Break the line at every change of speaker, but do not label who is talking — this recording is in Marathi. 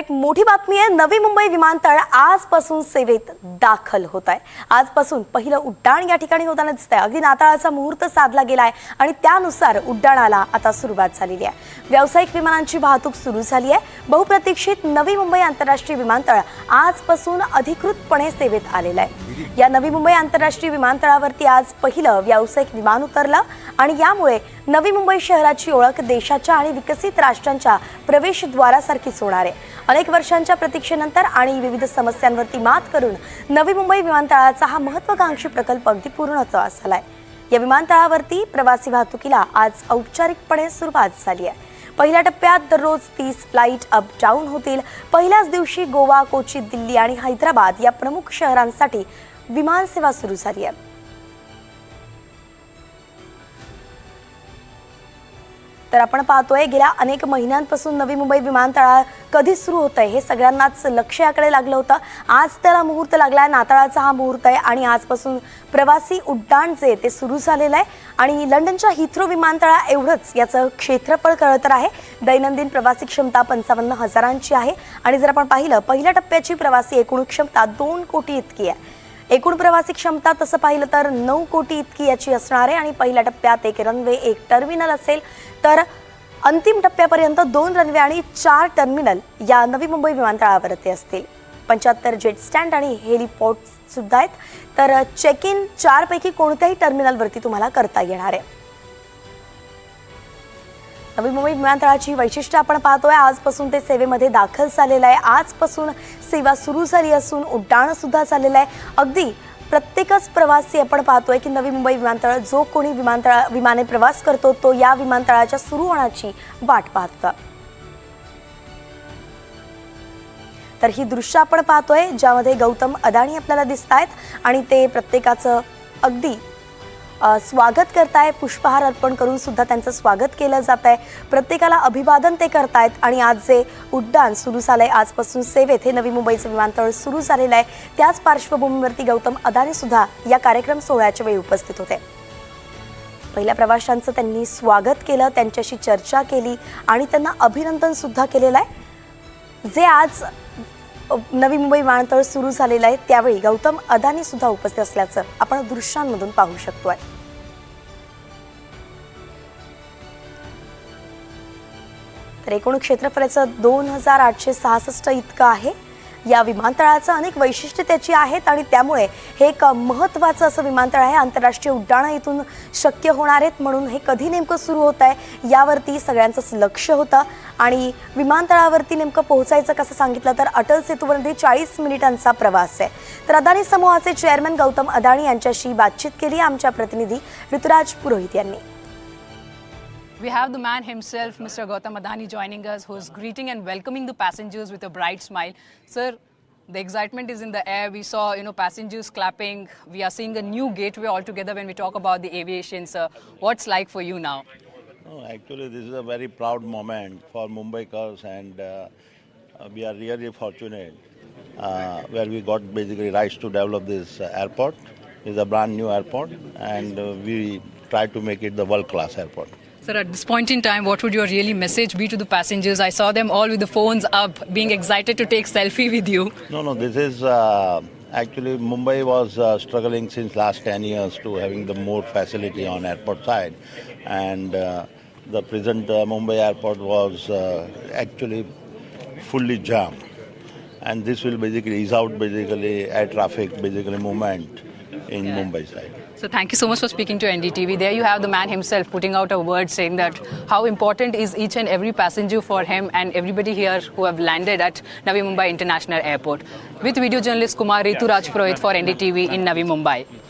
एक मोठी बातमी आहे. नवी मुंबई विमानतळ आजपासून सेवेत दाखल होत आहे. आजपासून पहिलं उड्डाण या ठिकाणी होताना दिसत आहे अगदी नाताळाचा मुहूर्त साधला गेला आहे आणि त्यानुसार उड्डाणाला आता सुरुवात झालेली आहे. व्यावसायिक विमानांची वाहतूक सुरू झाली आहे. बहुप्रतीक्षित नवी मुंबई आंतरराष्ट्रीय विमानतळ आजपासून अधिकृतपणे सेवेत आलेलं आहे. या नवी मुंबई आंतरराष्ट्रीय विमानतळावरती आज पहिलं व्यावसायिक विमान उतरलं आणि यामुळे नवी मुंबई शहराची ओळख देशाच्या आणि विकसित राष्ट्रांच्या प्रवेशद्वारासारखीच होणार आहे. अनेक वर्षांच्या प्रतीक्षेनंतर आणि विविध समस्यांवरती मात करून नवी मुंबई विमानतळाचा हा महत्वाकांक्षी प्रकल्प अगदी पूर्णत्वास झालाय या विमानतळावरती प्रवासी वाहतुकीला आज औपचारिकपणे सुरुवात झाली आहे. पहिल्या टप्प्यात दररोज तीस फ्लाईट अप डाऊन होतील. पहिल्याच दिवशी गोवा कोची दिल्ली आणि हैदराबाद या प्रमुख शहरांसाठी विमानसेवा सुरू झाली आहे. तर आपण पाहतोय गेल्या अनेक महिन्यांपासून नवी मुंबई विमानतळा कधी सुरू होत आहे हे सगळ्यांनाच लक्ष याकडे लागलं होतं. आज त्याला मुहूर्त लागला आहे नाताळाचा हा मुहूर्त आहे आणि आजपासून प्रवासी उड्डाण जे ते सुरू झालेलं आहे. आणि लंडनच्या हिथ्रो विमानतळा एवढंच याचं क्षेत्रफळ कळत तर आहे. दैनंदिन प्रवासी क्षमता पंचावन्न हजारांची आहे. आणि जर आपण पाहिलं पहिल्या टप्प्याची प्रवासी एकूण क्षमता दोन कोटी इतकी आहे. एकूण प्रवासी क्षमता तसं पाहिलं तर नऊ कोटी इतकी याची असणार आहे. आणि पहिल्या टप्प्यात एक रनवे एक टर्मिनल असेल तर अंतिम टप्प्यापर्यंत दोन रनवे आणि चार टर्मिनल या नवी मुंबई विमानतळावरती असतील. पंच्याहत्तर जेट स्टँड आणि हेलिपोर्ट सुद्धा आहेत. तर चेक इन चारपैकी कोणत्याही टर्मिनलवरती तुम्हाला करता येणार आहे. नवी मुंबई विमानतळाची वैशिष्ट्य आपण पाहतोय आजपासून ते सेवेमध्ये दाखल झालेलं आहे. आजपासून सेवा सुरू झाली असून उड्डाण सुद्धा झालेलं आहे. अगदी प्रत्येकच प्रवासी आपण पाहतोय की नवी मुंबई विमानतळ जो कोणी विमानतळा विमाने प्रवास करतो तो या विमानतळाच्या सुरू होण्याची वाट पाहत. तर ही दृश्य आपण पाहतोय ज्यामध्ये गौतम अदाणी आपल्याला दिसत आहेत आणि ते प्रत्येकाचं अगदी स्वागत करताय पुष्पहार अर्पण करून सुद्धा त्यांचं स्वागत केलं जात आहे प्रत्येकाला अभिवादन ते करतायत आणि आज जे उड्डाण सुरू झालं आहे आजपासून सेवेत हे नवी मुंबईचं विमानतळ सुरू झालेलं आहे. त्याच पार्श्वभूमीवरती गौतम अदानी सुद्धा या कार्यक्रम सोहळ्याच्या वेळी उपस्थित होते. पहिल्या प्रवाशांचं त्यांनी स्वागत केलं त्यांच्याशी चर्चा केली आणि त्यांना अभिनंदन सुद्धा केलेलं आहे. जे आज नवी मुंबई विमानतळ सुरू झालेलं आहे त्यावेळी गौतम अदानी सुद्धा उपस्थित असल्याचं आपण दृश्यांमधून पाहू शकतोय. तर एकूण क्षेत्रफळाचं दोन हजार आठशे सहासष्ट इतकं आहे. या विमानतळाचं अनेक वैशिष्ट्य त्याची आहेत आणि त्यामुळे हे एक महत्त्वाचं असं विमानतळ आहे. आंतरराष्ट्रीय उड्डाणं इथून शक्य होणार आहेत म्हणून हे कधी नेमकं सुरू होत आहे यावरती सगळ्यांचंच लक्ष होतं. आणि विमानतळावरती नेमकं पोहोचायचं कसं सांगितलं तर अटल सेतूवरती चाळीस मिनिटांचा प्रवास आहे. तर अदानी समूहाचे चेअरमन गौतम अदाणी यांच्याशी बातचीत केली. आमच्या प्रतिनिधी ऋतुराज पुरोहित यांनी.
We have the man himself, Mr. Gautam Adani, joining us, who's greeting and welcoming the passengers with a bright smile. Sir, the excitement is in the air. We saw, you know, passengers clapping. We are seeing a new gateway altogether when we talk about the aviation, sir. What's like for you now?
No, actually, this is a very proud moment for Mumbaikars, and uh, we are really fortunate uh, where we got basically rights to develop this uh, airport. It's a brand new airport, and uh, we try to make it the world-class airport.
Sir, at this point in time, what would your really message be to the passengers? I saw them all with the phones up, being excited to take selfie with you.
No, no, this is uh, actually Mumbai was uh, struggling since last 10 years to having the more facility on airport side, and uh, the present uh, Mumbai airport was uh, actually fully jammed, and this will basically ease out basically air traffic, basically movement in Mumbai side.
So thank you so much for speaking to NDTV. There you have the man himself putting out a word saying that how important is each and every passenger for him and everybody here who have landed at Navi Mumbai International Airport. With video journalist Kumar Ritu Raj for NDTV in Navi Mumbai.